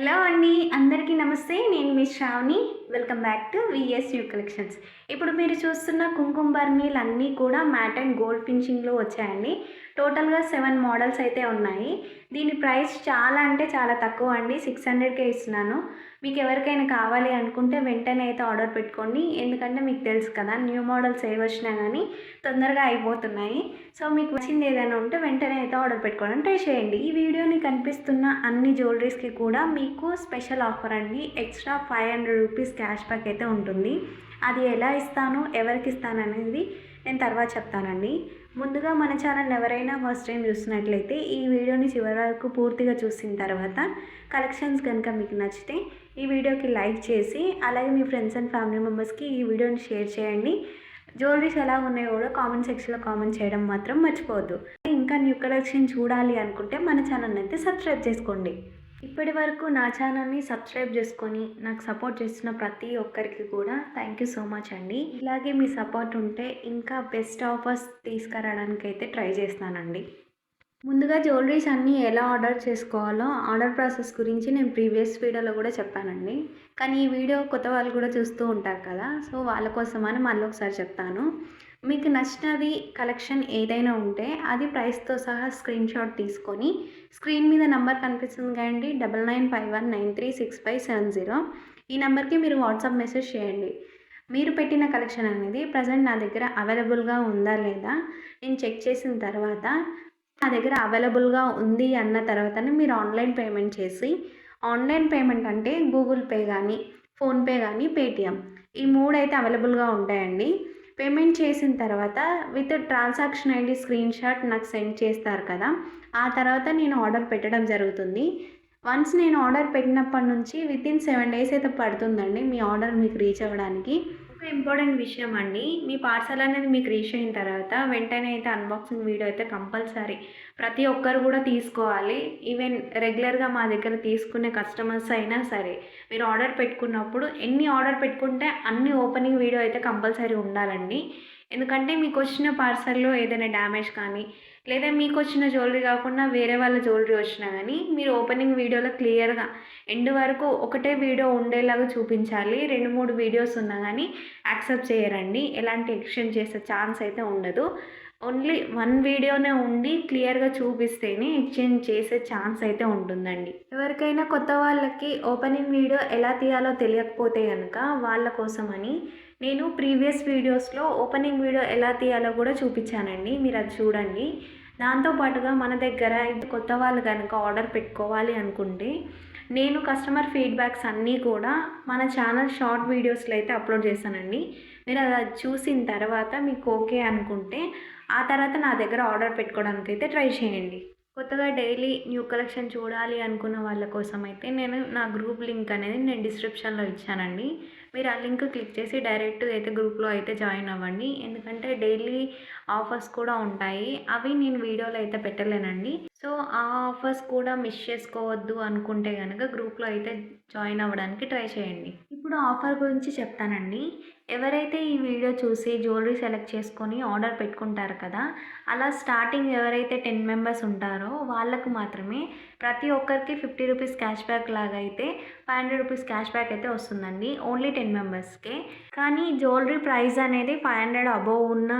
Hello అండి అందరికీ నమస్తే. నేను మీ Shravani. Welcome back to V S U collections ఇప్పుడు మీరు చూస్తున్న కుంకుమ బర్నీలు అన్నీ కూడా మ్యాట్ అండ్ గోల్డ్ ఫినిషింగ్లో వచ్చాయండి. టోటల్గా సెవెన్ మోడల్స్ అయితే ఉన్నాయి. దీని ప్రైస్ చాలా అంటే చాలా తక్కువ అండి. సిక్స్ హండ్రెడ్కే ఇస్తున్నాను. మీకు ఎవరికైనా కావాలి అనుకుంటే వెంటనే అయితే ఆర్డర్ పెట్టుకోండి. ఎందుకంటే మీకు తెలుసు కదా న్యూ మోడల్స్ ఏ వచ్చినా కానీ తొందరగా అయిపోతున్నాయి. సో మీకు వచ్చింది ఏదైనా ఉంటే వెంటనే అయితే ఆర్డర్ పెట్టుకోవడం ట్రై చేయండి. ఈ వీడియోని కనిపిస్తున్న అన్ని జ్యువెలరీస్కి కూడా మీకు స్పెషల్ ఆఫర్ అండి. Extra five hundred rupees cash back అయితే ఉంటుంది. అది ఎలా ఇస్తాను ఎవరికి ఇస్తాను అనేది నేను తర్వాత చెప్తానండి. ముందుగా మన ఛానల్ ఎవరైనా ఫస్ట్ టైం చూసినట్లయితే ఈ వీడియోని చివరి వరకు పూర్తిగా చూసిన తర్వాత కలెక్షన్స్ కనుక మీకు నచ్చితే ఈ వీడియోకి లైక్ చేసి అలాగే మీ ఫ్రెండ్స్ అండ్ ఫ్యామిలీ మెంబర్స్కి ఈ వీడియోని షేర్ చేయండి. జ్యువెలరీస్ ఎలా ఉన్నాయో కూడా కామెంట్ సెక్షన్లో కామెంట్ చేయడం మాత్రం మర్చిపోవద్దు. ఇంకా న్యూ కలెక్షన్ చూడాలి అనుకుంటే మన ఛానల్ అయితే సబ్స్క్రైబ్ చేసుకోండి. ఇప్పటి వరకు నా ఛానల్ని సబ్స్క్రైబ్ చేసుకొని నాకు సపోర్ట్ చేస్తున్న ప్రతి ఒక్కరికి కూడా థ్యాంక్ యూ సో మచ్ అండి. ఇలాగే మీ సపోర్ట్ ఉంటే ఇంకా బెస్ట్ ఆఫర్స్ తీసుకురావడానికి అయితే ట్రై చేస్తానండి. ముందుగా జ్యువెలరీస్ అన్నీ ఎలా ఆర్డర్ చేసుకోవాలో ఆర్డర్ ప్రాసెస్ గురించి నేను ప్రీవియస్ వీడియోలో కూడా చెప్పానండి. కానీ ఈ వీడియో కొత్త వాళ్ళు కూడా చూస్తూ ఉంటారు కదా సో వాళ్ళ కోసమని మళ్ళీ ఒకసారి చెప్తాను. మీకు నచ్చినది కలెక్షన్ ఏదైనా ఉంటే అది ప్రైస్తో సహా స్క్రీన్ షాట్ తీసుకొని స్క్రీన్ మీద నెంబర్ కనిపిస్తుంది కదండి double nine five one nine three six five seven zero. ఈ నెంబర్కి మీరు వాట్సాప్ మెసేజ్ చేయండి. మీరు పెట్టిన కలెక్షన్ అనేది ప్రజెంట్ నా దగ్గర అవైలబుల్గా ఉందా లేదా నేను చెక్ చేసిన తర్వాత నా దగ్గర అవైలబుల్గా ఉంది అన్న తర్వాతనే మీరు ఆన్లైన్ పేమెంట్ చేసి ఆన్లైన్ పేమెంట్ అంటే గూగుల్ పే కానీ ఫోన్పే కానీ పేటిఎం ఈ మూడు అయితే అవైలబుల్గా ఉంటాయండి. పేమెంట్ చేసిన తర్వాత with transaction ID screen shot నాకు సెండ్ చేస్తారు కదా ఆ తర్వాత నేను ఆర్డర్ పెట్టడం జరుగుతుంది. వన్స్ నేను ఆర్డర్ పెట్టినప్పటి నుంచి విత్ ఇన్ సెవెన్ డేస్ అయితే పడుతుందండి మీ ఆర్డర్ మీకు రీచ్ అవ్వడానికి. ఇంపార్టెంట్ విషయం అండి. మీ పార్సల్ అనేది మీకు రీచ్ అయిన తర్వాత వెంటనే అయితే అన్బాక్సింగ్ వీడియో అయితే కంపల్సరీ ప్రతి ఒక్కరు కూడా తీసుకోవాలి. ఈవెన్ రెగ్యులర్గా మా దగ్గర తీసుకునే కస్టమర్స్ అయినా సరే మీరు ఆర్డర్ పెట్టుకున్నప్పుడు ఎన్ని ఆర్డర్ పెట్టుకుంటే అన్ని ఓపెనింగ్ వీడియో అయితే కంపల్సరీ ఉండాలండి. ఎందుకంటే మీకు వచ్చిన పార్సల్లో ఏదైనా డ్యామేజ్ కానీ లేదా మీకు వచ్చిన జ్యువెలరీ కాకుండా వేరే వాళ్ళ జ్యువెలరీ వచ్చినా కానీ మీరు ఓపెనింగ్ వీడియోలో క్లియర్గా ఎండ్ వరకు ఒకటే వీడియో ఉండేలాగా చూపించాలి రెండు మూడు వీడియోస్ ఉన్నా కానీ యాక్సెప్ట్ చేయరండి. ఎలాంటి ఎక్స్చేంజ్ చేసే ఛాన్స్ అయితే ఉండదు. ఓన్లీ వన్ వీడియోనే ఉండి క్లియర్గా చూపిస్తేనే ఎక్స్చేంజ్ చేసే ఛాన్స్ అయితే ఉంటుందండి. ఎవరికైనా కొత్త వాళ్ళకి ఓపెనింగ్ వీడియో ఎలా తీయాలో తెలియకపోతే కనుక వాళ్ళ కోసమని నేను ప్రీవియస్ వీడియోస్లో ఓపెనింగ్ వీడియో ఎలా తీయాలో కూడా చూపించానండి. మీరు అది చూడండి. దాంతోపాటుగా మన దగ్గర కొత్త వాళ్ళు కనుక ఆర్డర్ పెట్టుకోవాలి అనుకుంటే నేను కస్టమర్ ఫీడ్బ్యాక్స్ అన్నీ కూడా మన ఛానల్ షార్ట్ వీడియోస్లో అయితే అప్లోడ్ చేశానండి. మీరు అది చూసిన తర్వాత మీకు ఓకే అనుకుంటే ఆ తర్వాత నా దగ్గర ఆర్డర్ పెట్టుకోవడానికి అయితే ట్రై చేయండి. కొత్తగా డైలీ న్యూ కలెక్షన్ చూడాలి అనుకున్న వాళ్ళ కోసం అయితే నేను నా గ్రూప్ లింక్ అనేది నేను డిస్క్రిప్షన్లో ఇచ్చానండి. మీరు ఆ లింక్ క్లిక్ చేసి డైరెక్ట్ అయితే గ్రూప్లో అయితే జాయిన్ అవ్వండి. ఎందుకంటే డైలీ ఆఫర్స్ కూడా ఉంటాయి. అవి నేను వీడియోలో అయితే పెట్టలేనండి. సో ఆ ఆఫర్స్ కూడా మిస్ చేసుకోవద్దు అనుకుంటే కనుక గ్రూప్లో అయితే జాయిన్ అవ్వడానికి ట్రై చేయండి. ఇప్పుడు ఆఫర్ గురించి చెప్తానండి. ఎవరైతే ఈ వీడియో చూసి జ్యువెలరీ సెలెక్ట్ చేసుకొని ఆర్డర్ పెట్టుకుంటారు కదా అలా స్టార్టింగ్ ఎవరైతే టెన్ మెంబర్స్ ఉంటారో వాళ్ళకు మాత్రమే ప్రతి ఒక్కరికి ఫిఫ్టీ రూపీస్ క్యాష్ బ్యాక్ లాగా అయితే five hundred rupees cash back అయితే వస్తుందండి. ఓన్లీ టెన్ మెంబర్స్కే. కానీ జ్యువెలరీ ప్రైస్ అనేది ఫైవ్ హండ్రెడ్ అబోవ్ ఉన్న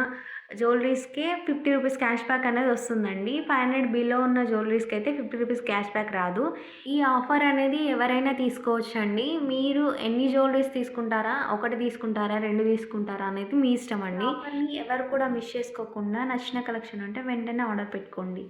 జ్యువెలరీస్కి ఫిఫ్టీ రూపీస్ క్యాష్ బ్యాక్ అనేది వస్తుందండి. ఫైవ్ హండ్రెడ్ బిలో ఉన్న జ్యువెలరీస్కి అయితే ఫిఫ్టీ రూపీస్ క్యాష్ బ్యాక్ రాదు. ఈ ఆఫర్ అనేది ఎవరైనా తీసుకోవచ్చండి? మీరు ఎన్ని జ్యువెలరీస్ తీసుకుంటారా? ఒకటి తీసుకుంటారా? రెండు తీసుకుంటారా? అనేది మీ ఇష్టం అండి. ఎవరు కూడా మిస్ చేసుకోకుండా నచ్చిన కలెక్షన్ ఉంటే వెంటనే ఆర్డర్ పెట్టుకోండి.